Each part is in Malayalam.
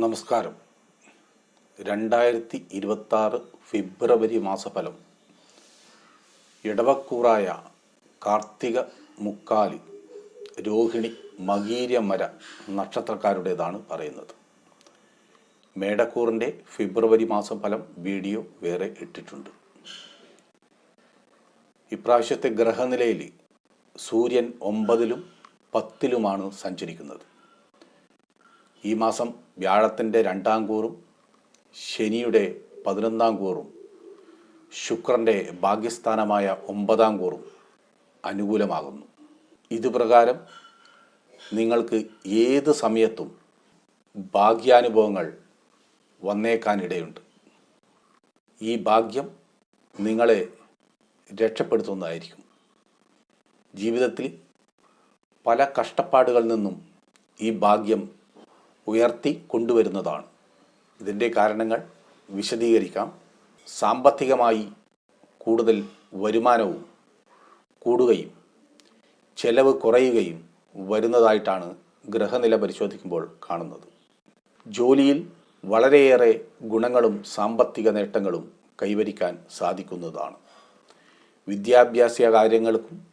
നമസ്കാരം. രണ്ടായിരത്തി ഇരുപത്താറ് ഫെബ്രുവരി മാസഫലം. ഇടവക്കൂറായ കാർത്തിക മുക്കാലി രോഹിണി മകീര്യമര നക്ഷത്രക്കാരുടേതാണ് പറയുന്നത്. മേടക്കൂറിന്റെ ഫെബ്രുവരി മാസം ഫലം വീഡിയോ വേറെ ഇട്ടിട്ടുണ്ട്. ഇപ്രാവശ്യത്തെ ഗ്രഹനിലയിൽ സൂര്യൻ ഒമ്പതിലും പത്തിലുമാണ് സഞ്ചരിക്കുന്നത്. ഈ മാസം വ്യാഴത്തിന്റെ രണ്ടാം കൂറും ശനിയുടെ പതിനൊന്നാം കൂറും ശുക്രന്റെ ഭാഗ്യസ്ഥാനമായ ഒമ്പതാം കൂറും അനുകൂലമാകുന്നു. ഇതുപ്രകാരം നിങ്ങൾക്ക് ഏത് സമയത്തും ഭാഗ്യാനുഭവങ്ങൾ വന്നേക്കാനിടയുണ്ട്. ഈ ഭാഗ്യം നിങ്ങളെ രക്ഷപ്പെടുത്തുന്നതായിരിക്കും. ജീവിതത്തിൽ പല കഷ്ടപ്പാടുകളിൽ നിന്നും ഈ ഭാഗ്യം ഉയർത്തി കൊണ്ടുവരുന്നതാണ്. ഇതിന്റെ കാരണങ്ങൾ വിശദീകരിക്കാം. സാമ്പത്തികമായി കൂടുതൽ വരുമാനവും കൂടുകയും ചെലവ് കുറയുകയും വരുന്നതായിട്ടാണ് ഗ്രഹനില പരിശോധിക്കുമ്പോൾ കാണുന്നത്. ജോലിയിൽ വളരെയേറെ ഗുണങ്ങളും സാമ്പത്തിക നേട്ടങ്ങളും കൈവരിക്കാൻ സാധിക്കുന്നതാണ്. വിദ്യാഭ്യാസ കാര്യങ്ങൾക്കും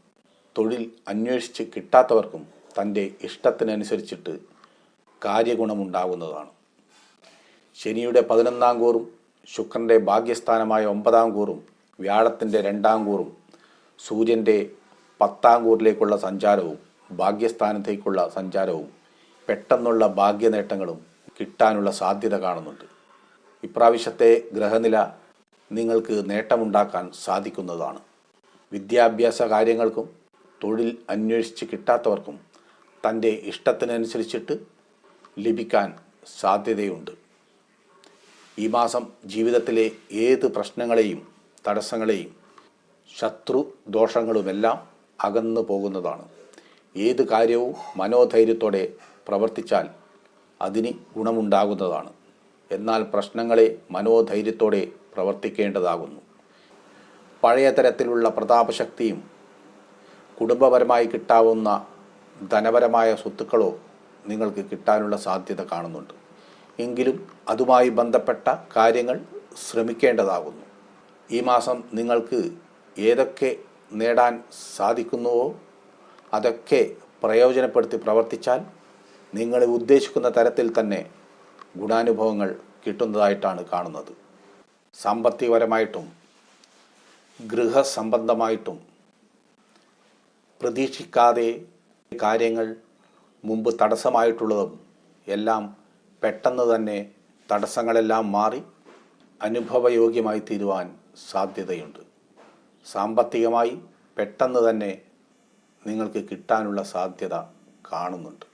തൊഴിൽ അന്വേഷിച്ച് കിട്ടാത്തവർക്കും തന്റെ ഇഷ്ടത്തിനനുസരിച്ചിട്ട് കാര്യഗുണമുണ്ടാകുന്നതാണ്. ശനിയുടെ പതിനൊന്നാം കൂറും ശുക്രന്റെ ഭാഗ്യസ്ഥാനമായ ഒമ്പതാം കൂറും വ്യാഴത്തിന്റെ രണ്ടാം കൂറും സൂര്യന്റെ പത്താം കൂറിലേക്കുള്ള സഞ്ചാരവും ഭാഗ്യസ്ഥാനത്തേക്കുള്ള സഞ്ചാരവും പെട്ടെന്നുള്ള ഭാഗ്യനേട്ടങ്ങളും കിട്ടാനുള്ള സാധ്യത കാണുന്നുണ്ട്. ഇപ്രാവശ്യത്തെ ഗ്രഹനില നിങ്ങൾക്ക് നേട്ടമുണ്ടാക്കാൻ സാധിക്കുന്നതാണ്. വിദ്യാഭ്യാസ കാര്യങ്ങൾക്കും തൊഴിൽ അന്വേഷിച്ച് കിട്ടാത്തവർക്കും തന്റെ ഇഷ്ടത്തിനനുസരിച്ചിട്ട് ലഭിക്കാൻ സാധ്യതയുണ്ട്. ഈ മാസം ജീവിതത്തിലെ ഏത് പ്രശ്നങ്ങളെയും തടസ്സങ്ങളെയും ശത്രു ദോഷങ്ങളുമെല്ലാം അകന്നു പോകുന്നതാണ്. ഏത് കാര്യവും മനോധൈര്യത്തോടെ പ്രവർത്തിച്ചാൽ അതിന് ഗുണമുണ്ടാകുന്നതാണ്. എന്നാൽ പ്രശ്നങ്ങളെ മനോധൈര്യത്തോടെ പ്രവർത്തിക്കേണ്ടതാകുന്നു. പഴയ തരത്തിലുള്ള പ്രതാപശക്തിയും കുടുംബപരമായി കിട്ടാവുന്ന ധനപരമായ സ്വത്തുക്കളോ നിങ്ങൾക്ക് കിട്ടാനുള്ള സാധ്യത കാണുന്നുണ്ട്. എങ്കിലും അതുമായി ബന്ധപ്പെട്ട കാര്യങ്ങൾ ശ്രമിക്കേണ്ടതാകുന്നു. ഈ മാസം നിങ്ങൾക്ക് ഏതൊക്കെ നേടാൻ സാധിക്കുന്നുവോ അതൊക്കെ പ്രയോജനപ്പെടുത്തി പ്രവർത്തിച്ചാൽ നിങ്ങൾ ഉദ്ദേശിക്കുന്ന തരത്തിൽ തന്നെ ഗുണാനുഭവങ്ങൾ കിട്ടുന്നതായിട്ടാണ് കാണുന്നത്. സാമ്പത്തികപരമായിട്ടും ഗൃഹസംബന്ധമായിട്ടും പ്രതീക്ഷിക്കാതെ കാര്യങ്ങൾ മുമ്പ് തടസ്സമായിട്ടുള്ളതും എല്ലാം പെട്ടെന്ന് തന്നെ തടസ്സങ്ങളെല്ലാം മാറി അനുഭവയോഗ്യമായി തീരുവാൻ സാധ്യതയുണ്ട്. സാമ്പത്തികമായി പെട്ടെന്ന് തന്നെ നിങ്ങൾക്ക് കിട്ടാനുള്ള സാധ്യത കാണുന്നുണ്ട്.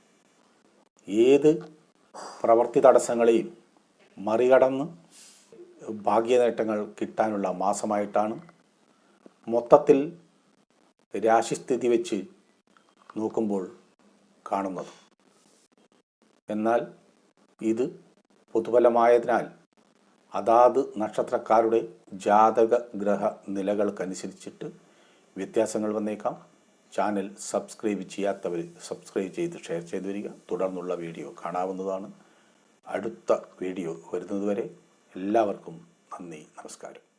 ഏത് പ്രവൃത്തി തടസ്സങ്ങളെയും മറികടന്ന് ഭാഗ്യനേട്ടങ്ങൾ കിട്ടാനുള്ള മാസമായിട്ടാണ്. മൊത്തത്തിൽ രാശിസ്ഥിതി വെച്ച് നോക്കുമ്പോൾ കാണുന്നത്. എന്നാൽ ഇത് പൊതുഫലമായതിനാൽ അതാത് നക്ഷത്രക്കാരുടെ ജാതക ഗ്രഹ നിലകൾക്കനുസരിച്ചിട്ട് വ്യത്യാസങ്ങൾ വന്നേക്കാം. ചാനൽ സബ്സ്ക്രൈബ് ചെയ്യാത്തവർ സബ്സ്ക്രൈബ് ചെയ്ത് ഷെയർ ചെയ്തു വരിക. തുടർന്നുള്ള വീഡിയോ കാണാവുന്നതാണ്. അടുത്ത വീഡിയോ വരുന്നതുവരെ എല്ലാവർക്കും നന്ദി നമസ്കാരം.